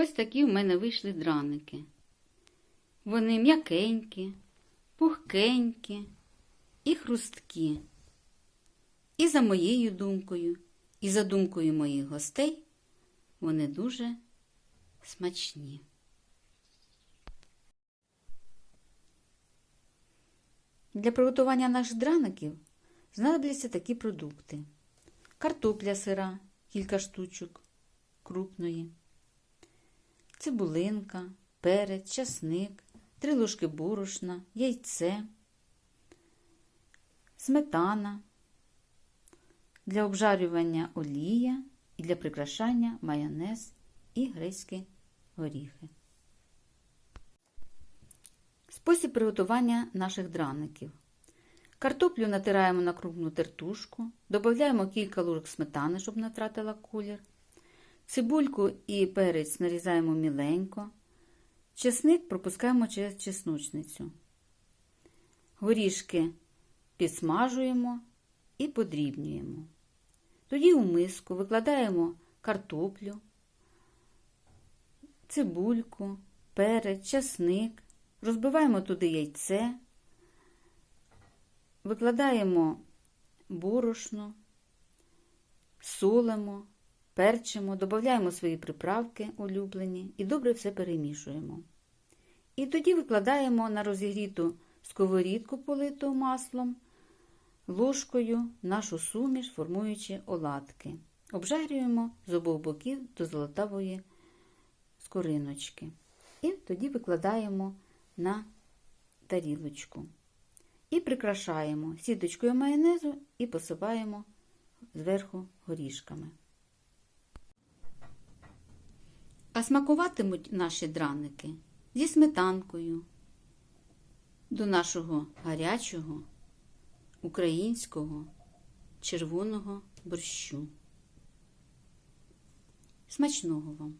Ось такі в мене вийшли драники. Вони м'якенькі, пухкенькі і хрусткі. І за моєю думкою, і за думкою моїх гостей вони дуже смачні. Для приготування наших драників знадобляться такі продукти: картопля сира, кілька штучок крупної, цибулинка, перець, часник, три ложки борошна, яйце, сметана, для обжарювання олія і для прикрашання майонез і грецькі горіхи. Спосіб приготування наших драників. Картоплю натираємо на крупну тертушку, додаємо кілька ложок сметани, щоб не втратила колір. Цибульку і перець нарізаємо міленько. Чесник пропускаємо через чесночницю. Горішки підсмажуємо і подрібнюємо. Тоді у миску викладаємо картоплю, цибульку, перець, часник, розбиваємо туди яйце, викладаємо борошно, солимо, перчимо, додаємо свої приправки улюблені і добре все перемішуємо. І тоді викладаємо на розігріту сковорідку, политу маслом, ложкою нашу суміш, формуючи оладки. Обжарюємо з обох боків до золотавої скориночки. І тоді викладаємо на тарілочку. І прикрашаємо сіточкою майонезу і посипаємо зверху горішками. А смакуватимуть наші драники зі сметанкою до нашого гарячого українського червоного борщу. Смачного вам!